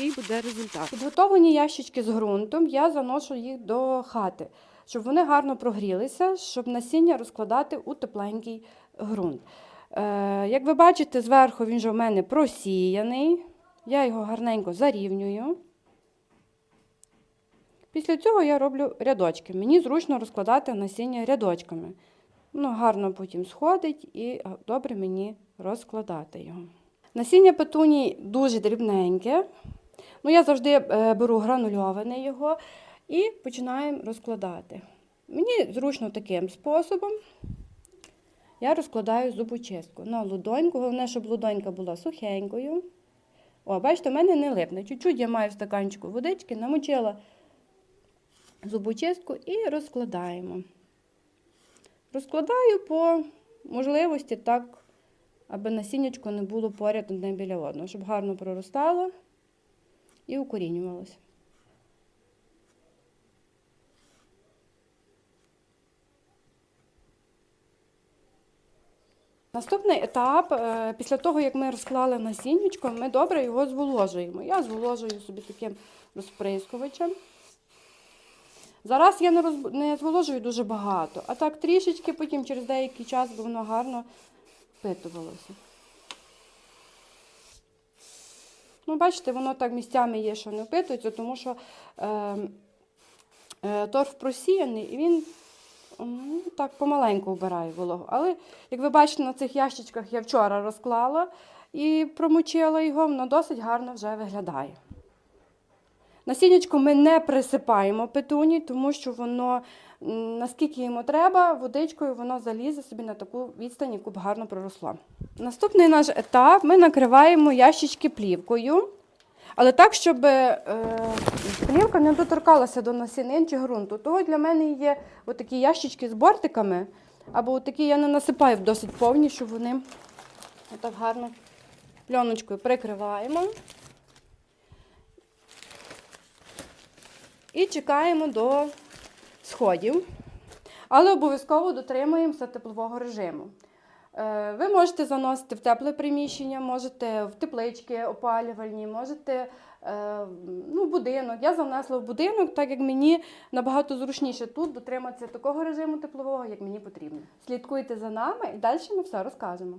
який буде результат. Підготовлені ящички з ґрунтом, я заношу їх до хати, щоб вони гарно прогрілися, щоб насіння розкладати у тепленький ґрунт. Е, як ви бачите, зверху він же в мене просіяний. Я його гарненько зарівнюю. Після цього я роблю рядочки. Мені зручно розкладати насіння рядочками. Воно гарно потім сходить і добре мені розкладати його. Насіння петуній дуже дрібненьке. Ну, я завжди е, беру гранульоване його і починаємо розкладати. Мені зручно таким способом. Я розкладаю зубочистку на лудоньку. Головне, щоб лудонька була сухенькою. О, бачите, в мене не липне. Чуть-чуть я маю в стаканчику водички, намочила зубочистку і розкладаємо. Розкладаю по можливості так, аби насіннячко не було поряд одне біля одного, щоб гарно проростало і укорінювалося. Наступний етап, е, після того, як ми розклали насіннячко, ми добре його зволожуємо. Я зволожую собі таким розприскувачем. Зараз я не, розб... не зволожую дуже багато, а так трішечки, потім через деякий час бо воно гарно впитувалося. Ну, бачите, воно так місцями є, що не впитується, тому що е, е, торф просіяний і він ну, так помаленьку вбирає вологу. Але, як ви бачите, на цих ящичках я вчора розклала і промочила його, воно досить гарно вже виглядає. Насіннячко ми не присипаємо петуні, тому що воно, наскільки йому треба, водичкою воно залізе собі на таку відстань, яку б гарно проросло. Наступний наш етап ми накриваємо ящички плівкою, але так, щоб е, плівка не доторкалася до насінин чи ґрунту. Того для мене є отакі ящички з бортиками, або отакі я не насипаю досить повні, щоб вони отак гарно пленочкою прикриваємо. І чекаємо до сходів. Але обов'язково дотримуємося теплового режиму. Е, Ви можете заносити в тепле приміщення, можете в теплички опалювальні, можете е, ну, в будинок. Я занесла в будинок, так як мені набагато зручніше тут дотриматися такого режиму теплового, як мені потрібно. Слідкуйте за нами і далі ми все розкажемо.